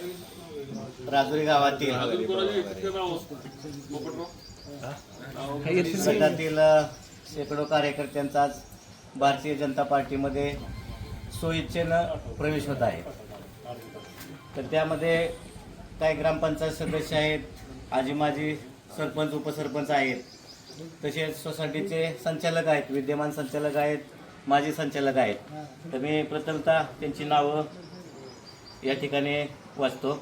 राजुरी गावातील. गटातील शेकडो कार्यकर्त्यांचा आज भारतीय जनता पार्टीमध्ये सोयीच्छेनं प्रवेश होत आहे. तर त्यामध्ये काही ग्रामपंचायत सदस्य आहेत आजी माजी सरपंच उपसरपंच आहेत. तसेच सोसायटीचे संचालक आहेत विद्यमान संचालक आहेत माजी संचालक आहेत. तर मी प्रथमतः त्यांची नावं या ठिकाणी वाचतो.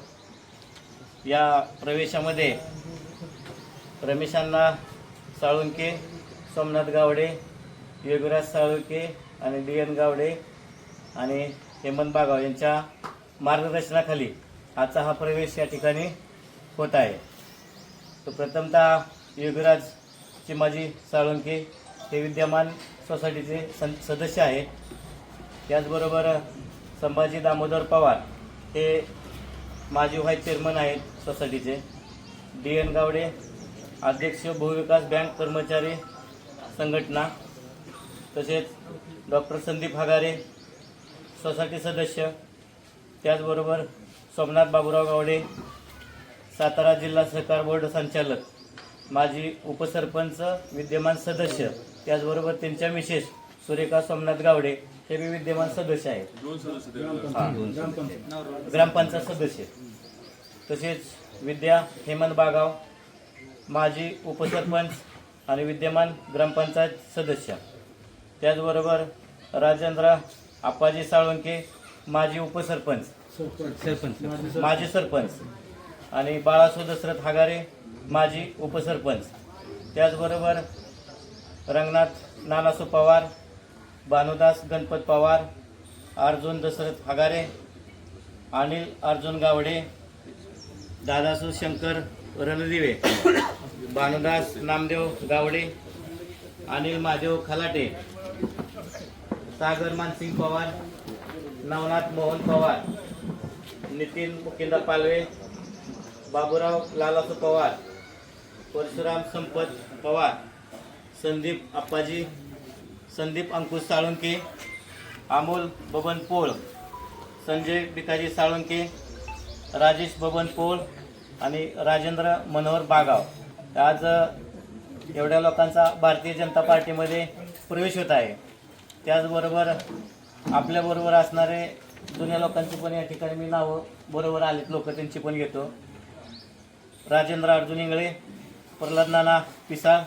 या प्रवेशामध्ये रमेशांना साळुंके सोमनाथ गावडे योगराज साळुंके आणि डी एन गावडे आणि हेमंत बागाव यांच्या मार्गदर्शनाखाली आजचा हा प्रवेश या ठिकाणी होत आहे. तर प्रथमतः योगराज चिमाजी साळुंके हे विद्यमान सोसायटीचे सं सदस्य आहेत. त्याचबरोबर संभाजी दामोदर पवार हे माझी व्हाईस चेअरमन आहेत सोसायटीचे. डी एन गावडे अध्यक्ष भूविकास बँक कर्मचारी संघटना तसेच डॉक्टर संदीप हागारे सोसायटी सदस्य. त्याचबरोबर सोमनाथ बाबूराव गावडे सातारा जिल्हा सहकार बोर्ड संचालक माजी उपसरपंच विद्यमान सदस्य. त्याचबरोबर त्यांच्या मिसेस सुरेखा सोमनाथ गावडे. हे बी विद्यमान सदस्य आहेत. हा. ग्रामपंचायत. सदस्य. तसेच विद्या हेमंत बागाव माजी उपसरपंच आणि विद्यमान ग्रामपंचायत सदस्य. त्याचबरोबर राजेंद्र आप्पाजी साळुंके माजी उपसरपंच. सरपंच. माजी सरपंच. आणि बाळासो दशरथ हागारे माजी उपसरपंच. त्याचबरोबर रंगनाथ नानासू पवार भानुदास गणपत पवार अर्जुन दशरथ फागारे अनिल अर्जुन गावडे दादासू शंकर रणदिवे भानुदास नामदेव गावडे अनिल महादेव खलाटे सागर मानसिंग पवार नवनाथ मोहन पवार नितीन मुकिंदा पालवे बाबूराव लालासू पवार परशुराम संपत पवार संदीप अप्पाजी संदीप अंकुश साळुंके अमोल बबन पोळ संजय बिकाजी साळुंके राजेश बबन पोळ आणि राजेंद्र मनोहर बागाव. आज एवढ्या लोकांचा भारतीय जनता पार्टीमध्ये प्रवेश होत आहे. त्याचबरोबर आपल्याबरोबर असणारे जुन्या लोकांची पण या ठिकाणी मी नावं बरोबर आलेत लोक त्यांची पण घेतो. राजेंद्र अर्जुन इंगळे प्रल्हाद नाना पिसाळ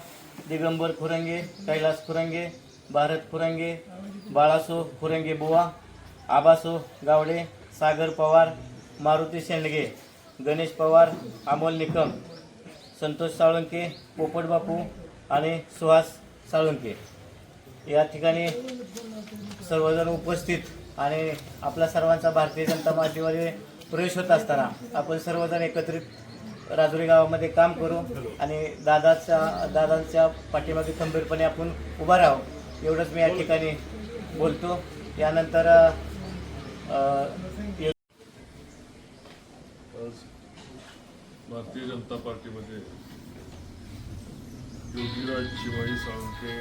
दिगंबर खुरंगे कैलास खुरंगे भारत फुरंगे बाळासो फुरंगे बुवा आबासो गावडे सागर पवार मारुती शेंडगे गणेश पवार अमोल निकम संतोष साळुंके पोपट बापू आणि सुहास साळुंके. या ठिकाणी सर्वजण उपस्थित आणि आपला सर्वांचा भारतीय जनता पार्टीमध्ये प्रवेश होत असताना आपण सर्वजण एकत्रित राजुरी गावामध्ये काम करू आणि दादाच्या दादांच्या पाठीमागे खंबीरपणे आपण उभा राहू. एवढंच मी या ठिकाणी बोलतो. यानंतर भारतीय जनता पार्टीमध्ये योगीराज शिवाजी साळुंके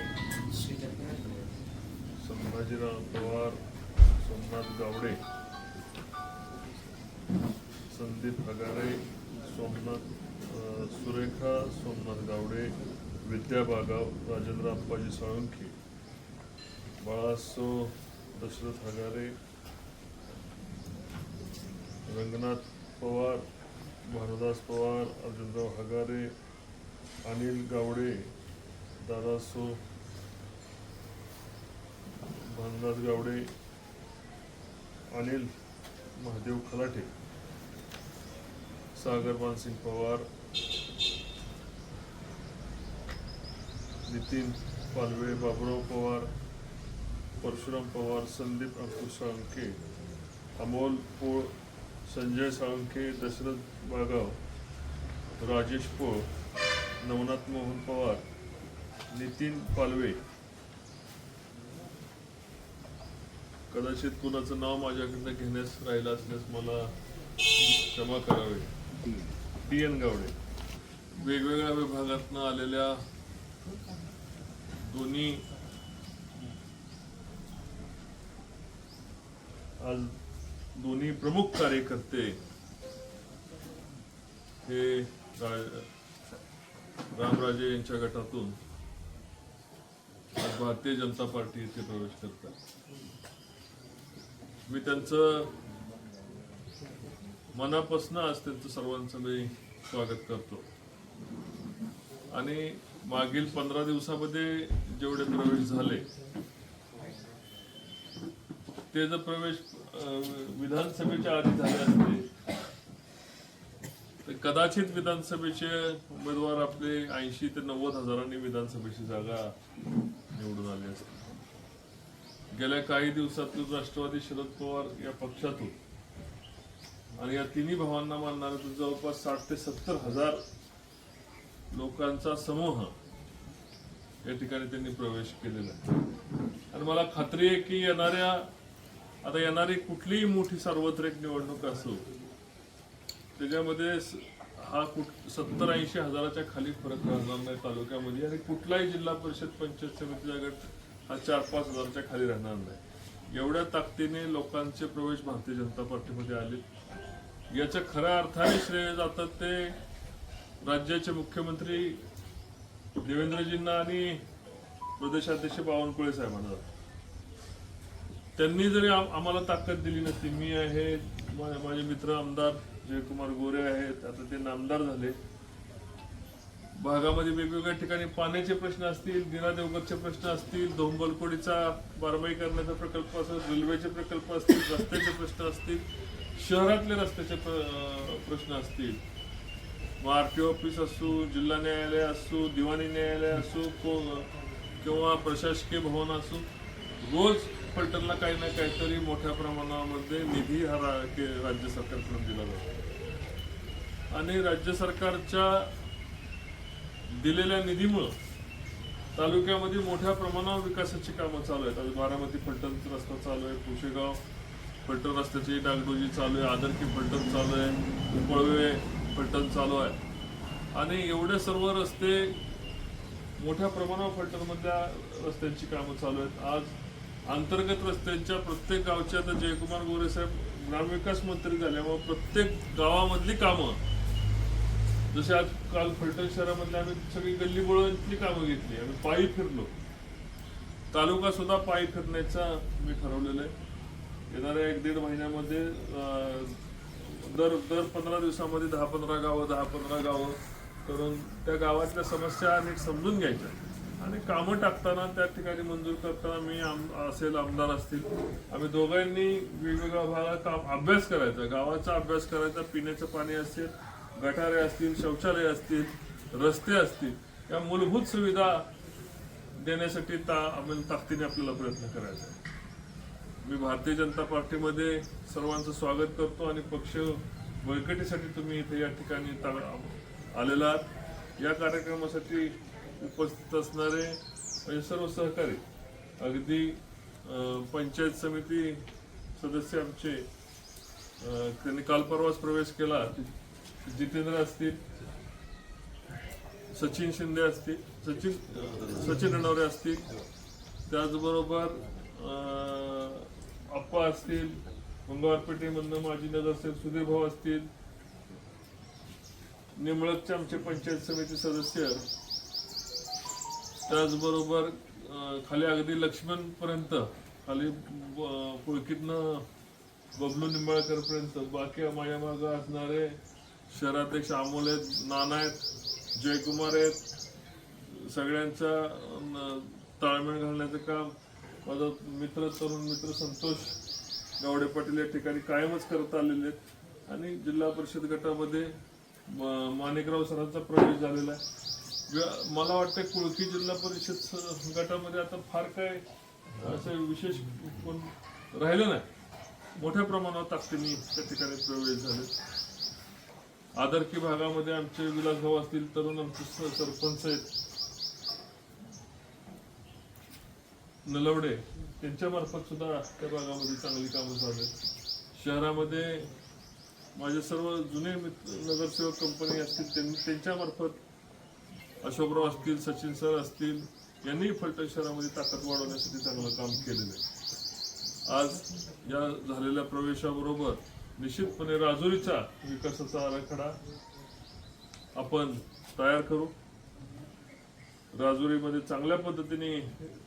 संभाजीराव पवार सोमनाथ गावडे संदीप हगारे सोमनाथ सुरेखा सोमनाथ गावडे विद्या बागाव राजेंद्र अप्पाजी साळुंके बाळासो दशरथ हगारे रंगनाथ पवार भानुदास पवार अर्जुनराव हगारे अनिल गावडे दादासो भानुदास गावडे अनिल महादेव खलाटे सागर मानसिंग पवार नितीन पालवे बाबुराव पवार परशुराम पवार संदीप अंकुश साळुंके अमोल पोळ संजय साळुंके दशरथ बागाव राजेश पोळ नवनाथ मोहन पवार नितीन पालवे. कदाचित कुणाचं नाव माझ्याकडनं घेण्यास राहिलं असल्यास मला क्षमा करावे. D N Gawade. वेगवेगळ्या विभागातनं आलेल्या दोन्ही आज दोन्ही प्रमुख कार्यकर्ते हे रामराजे यांच्या गटातून आज भारतीय जनता पार्टी येथे प्रवेश करतात. मी त्यांचं मनापासून आज त्यांचं सर्वांचं मी स्वागत करतो. आणि मागील पंधरा दिवसामध्ये जेवढे प्रवेश झाले ते जर प्रवेश विधानसभेच्या आधी झाले असते तर कदाचित विधानसभेचे उमेदवार आपले ऐंशी ते नव्वद हजारांनी विधानसभेची जागा निवडून आली असते. गेल्या काही दिवसातून राष्ट्रवादी शरद पवार या पक्षातून आणि या तिन्ही भावांना मानणारे जवळपास साठ ते सत्तर हजार लोकांचा समूह या ठिकाणी त्यांनी प्रवेश केलेला आहे. आणि मला खात्री आहे की येणाऱ्या आता येणारी कुठलीही मोठी सार्वत्रिक निवडणूक असो त्याच्यामध्ये हा कुठ सत्तर ऐंशी हजाराच्या खाली फरक राहणार नाही तालुक्यामध्ये आणि कुठलाही जिल्हा परिषद पंचायत समितीचा गट हा चार पाच हजाराच्या खाली राहणार नाही एवढ्या ताकदीने लोकांचे प्रवेश भारतीय जनता पार्टीमध्ये आले याच्या खऱ्या अर्थाने श्रेय जातात ते राज्याचे मुख्यमंत्री देवेंद्रजींना आणि प्रदेशाध्यक्ष बावनकुळे साहेबांना जातात. त्यांनी जरी आम्हाला ताकद दिली नसती मी आहे माझे मित्र आमदार जयकुमार गोरे आहेत आता ते नामदार झाले. भागामध्ये वेगवेगळ्या ठिकाणी पाण्याचे प्रश्न असतील दिना देवगरचे प्रश्न असतील धोंबलकोडीचा बारमाई करण्याचा प्रकल्प असेल रेल्वेचे प्रकल्प असतील रस्त्याचे प्रश्न असतील शहरातले रस्त्याचे प्रश्न असतील. मग आर टी ऑफिस असू जिल्हा न्यायालय असू दिवाणी न्यायालय असू किंवा प्रशासकीय भवन असू रोज फलटणला काही ना काहीतरी मोठ्या प्रमाणामध्ये निधी हा रा- राज्य सरकारकडून दिला जातो. आणि राज्य सरकारच्या दिलेल्या निधीमुळं तालुक्यामध्ये मोठ्या प्रमाणावर विकासाची कामं चालू आहेत. आज बारामती फलटण रस्ता चालू आहे पुशेगाव फलटण रस्त्याची डागडोजी चालू आहे आदरकी फलटण चालू आहे पळवे फलटण चालू आहे. आणि एवढे सर्व रस्ते मोठ्या प्रमाणावर फलटणमधल्या रस्त्यांची कामं चालू आहेत. आज अंतर्गत रस्त्यांच्या प्रत्येक गावच्या आता जयकुमार गोरे साहेब ग्रामविकास मंत्री झाल्यामुळे प्रत्येक गावामधली कामं जसे आज काल फलटण शहरामधले आम्ही सगळी गल्ली बोळांतली कामं घेतली आम्ही पायी फिरलो. तालुका सुद्धा पायी फिरण्याचा मी ठरवलेलं आहे. येणाऱ्या एक दीड महिन्यामध्ये अं, दर दर पंधरा दिवसामध्ये दहा पंधरा गावं दहा पंधरा गावं करून त्या गावातल्या समस्या नीट समजून घ्यायच्या. आणि कामं टाकताना त्या ठिकाणी मंजूर करताना मी आम असेल आमदार असतील आम्ही दोघांनी वेगवेगळ्या भागात काम अभ्यास करायचा गावाचा अभ्यास करायचा पिण्याचं पाणी असेल गटारे असतील शौचालय असतील रस्ते असतील या मूलभूत सुविधा देण्यासाठी ता आम्ही ताकदीने आपल्याला प्रयत्न करायचा आहे. मी भारतीय जनता पार्टीमध्ये सर्वांचं स्वागत करतो आणि पक्ष बळकटीसाठी तुम्ही इथे या ठिकाणी ता- आलेला आहात या कार्यक्रमासाठी उपस्थित असणारे म्हणजे सर्व सहकारी. अगदी पंचायत समिती सदस्य आमचे त्यांनी काल परवाच प्रवेश केला. जितेंद्र असतील सचिन शिंदे असतील सचिन सचिन रणवरे असतील. त्याचबरोबर अं, अप्पा असतील मंगळवारपेठेमधनं माजी नगरसेवक सुधीर भाऊ असतील. निमळकचे आमचे पंचायत समिती सदस्य त्याचबरोबर खाली अगदी लक्ष्मणपर्यंत खाली पुळकीतनं बबलू निंबाळकरपर्यंत बाकी माझ्या मागं असणारे शहराध्यक्ष अमोल आहेत नाना आहेत जयकुमार आहेत सगळ्यांचा ताळमेळ घालण्याचं काम माझा मित्र तरुण मित्र संतोष गावडे पाटील या ठिकाणी कायमच करत आलेले आहेत. आणि जिल्हा परिषद गटामध्ये म- माणिकराव सरांचा प्रवेश झालेला आहे. मला वाटतं कुळकी जिल्हा परिषद गटामध्ये आता फार काय असं विशेष कोण राहिलं नाही. मोठ्या प्रमाणावर ताकदीने त्या ठिकाणी प्रवेश झाले. आदरकी भागामध्ये आमचे विलासभाऊ असतील तरुण आमचे स- सरपंच आहेत. नलवडे त्यांच्या मार्फत सुद्धा त्या भागामध्ये चांगली कामं झाली. शहरामध्ये माझे सर्व जुने मित्र नगरसेवक कंपनी असतील त्यांनी त्यांच्या अशोकराव असतील सचिन सर असतील यांनी फलटण शहरामध्ये ताकद वाढवण्यासाठी चांगलं काम केलेलं आहे. आज या झालेल्या प्रवेशाबरोबर निश्चितपणे राजुरीचा विकासाचा आराखडा आपण तयार करू. राजुरीमध्ये चांगल्या पद्धतीने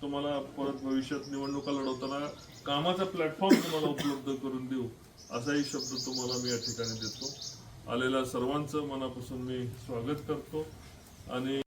तुम्हाला परत भविष्यात निवडणुका लढवताना कामाचा प्लॅटफॉर्म तुम्हाला उपलब्ध करून देऊ असाही शब्द तुम्हाला मी या ठिकाणी देतो. आलेल्या सर्वांचं मनापासून मी स्वागत करतो आणि